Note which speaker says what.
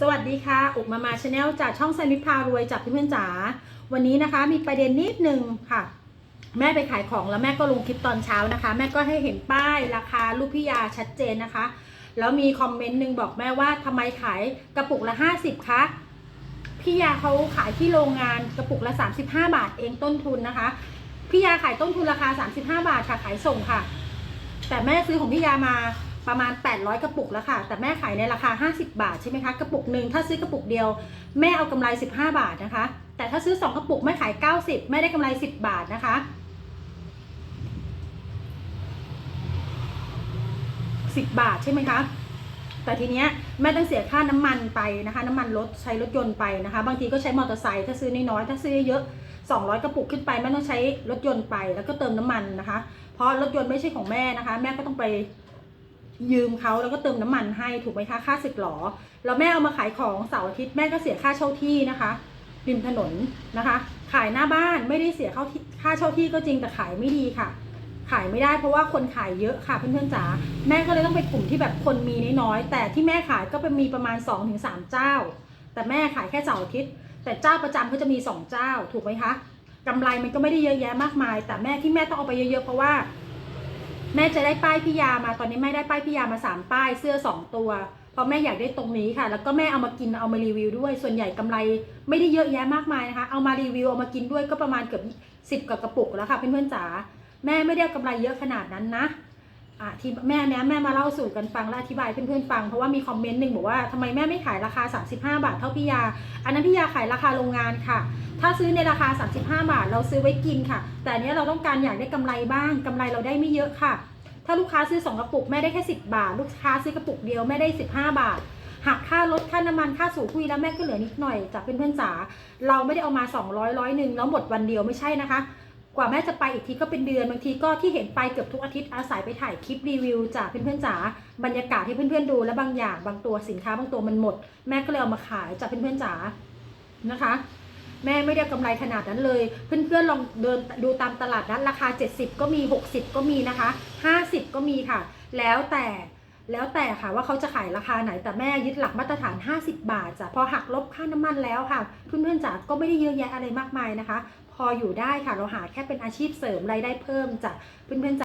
Speaker 1: สวัสดีค่ะ อุกมามาชาแนลจากช่องแซนวิชพารวยจากเพื่อนๆจ๋า วันนี้นะคะมีประเด็นนิดนึงค่ะ แม่ไปขายของแล้วแม่ก็ลงคลิปตอนเช้านะคะ แม่ก็ให้เห็นป้ายราคาลูกพิยาชัดเจนนะคะ แล้วมีคอมเมนต์หนึ่งบอกแม่ว่าทำไมขายกระปุกละ 50คะพี่ยาเขาขายที่โรงงานกระปุกละ 35 บาทเองต้นทุนนะคะ พี่ยาขายต้นทุนราคา 35 บาทค่ะขายส่งค่ะ แต่แม่ซื้อของพี่ยามา ประมาณ 800 กระปุกแล้วค่ะ แต่แม่ขายในราคา 50 บาทใช่ไหมคะ กระปุกหนึ่งถ้าซื้อกระปุกเดียว แม่เอากำไร 15 บาทนะคะ แต่ถ้าซื้อ 2 กระปุกแม่ขาย 90 แม่ได้กำไร 10 บาทนะคะ 10 บาทใช่ไหมคะแต่ทีเนี้ยแม่ต้องเสียค่าน้ำมันไปนะคะ น้ำมันรถใช้รถยนต์ไปนะคะ บางทีก็ใช้มอเตอร์ไซค์ถ้าซื้อน้อยๆถ้าซื้อเยอะ 200 กระปุกขึ้นไปแม่ต้องใช้รถยนต์ไปแล้วก็เติมน้ำมันนะคะ เพราะรถยนต์ไม่ใช่ของแม่นะคะ แม่ก็ต้องไป ยืมเขาแล้วก็เติมน้ำมันให้ถูกไหมคะค่าสึกหรอแล้วแม่เอามาขายของเสาร์อาทิตย์แม่ก็เสียค่าเช่าที่นะคะริมถนนนะคะ ขายหน้าบ้านไม่ได้เสียค่าที่ค่าเช่าที่ก็จริงแต่ขายไม่ดีค่ะ ขายไม่ได้เพราะว่าคนขายเยอะค่ะเพื่อนๆจ๋าแม่ก็เลยต้องไปกลุ่มที่แบบคนมีน้อยๆแต่ที่แม่ขายก็เป็นมีประมาณ 2-3 เจ้า แต่แม่ขายแค่เสาร์อาทิตย์แต่เจ้าประจำเขาจะมี 2 เจ้าถูกไหมคะกำไรมันก็ไม่ได้เยอะแยะมากมาย แต่แม่ที่แม่ต้องเอาไปเยอะๆเพราะว่า แม่จะได้ป้ายพี่ยามาตอนนี้แม่ได้ป้ายพี่ยามาสามป้ายเสื้อสองตัวเพราะแม่อยากได้ตรงนี้ค่ะ แล้วก็แม่เอามากินเอามารีวิวด้วย ส่วนใหญ่กำไรไม่ได้เยอะแยะมากมายนะคะ เอามารีวิวเอามากินด้วยก็ประมาณเกือบสิบกว่ากระปุกแล้วค่ะเพื่อนๆจ๋าแม่ไม่ได้กำกำไรเยอะขนาดนั้นนะ อะที่แม่เนี้ยแม่มาเล่าสู่กันฟังและอธิบายเพื่อนๆฟัง เพราะว่ามีคอมเมนต์หนึ่งบอกว่าทำไมแม่ไม่ขายราคา 35 บาทเท่าพี่ยา อันนั้นพี่ยาขายราคาโรงงานค่ะ ถ้าซื้อในราคา 35 บาท เราซื้อไว้กินค่ะ แต่เนี้ยเราต้องการอยากได้กำไรบ้างกำไรเราได้ไม่เยอะค่ะ ถ้าลูกค้าซื้อ 2 กระปุกแม่ได้แค่ 10 บาท ลูกค้าซื้อกระปุกเดียวแม่ได้ 15 บาทหักค่ารถค่าน้ำมันค่าสูบคุยแล้วแม่ก็เหลือนิดหน่อยจากเพื่อนๆจ๋าเราไม่ได้เอามา 200ร้อยหนึ่งแล้วหมดวันเดียวไม่ใช่นะคะ กว่าแม่จะไปอีกทีก็เป็นเดือนบางทีก็ที่เห็นไปเกือบทุกอาทิตย์อาศัยไปถ่ายคลิปรีวิวจากเพื่อนๆจ๋าบรรยากาศให้เพื่อนๆดูและบางอย่างบางตัวสินค้าบางตัวมันหมด แม่ก็เลยเอามาขายจากเพื่อนๆจ๋านะคะ แม่ไม่ได้กำไรขนาดนั้นเลย เพื่อนๆลองเดินดูตามตลาดนัดราคา 70 ก็มี 60 ก็มีนะคะ 50 ก็มีค่ะ แล้วแต่แล้วแต่ค่ะว่าเขาจะขายราคาไหนแต่แม่ยึดหลักมาตรฐาน 50 บาทจ้ะพอหักลบค่าน้ำมันแล้วค่ะ เพื่อนๆจ๋าก็ไม่ได้เยอะแยะอะไรมากมายนะคะ พออยู่ได้ค่ะเราหาแค่เป็นอาชีพเสริมรายได้เพิ่มจากเพื่อนๆจ๋า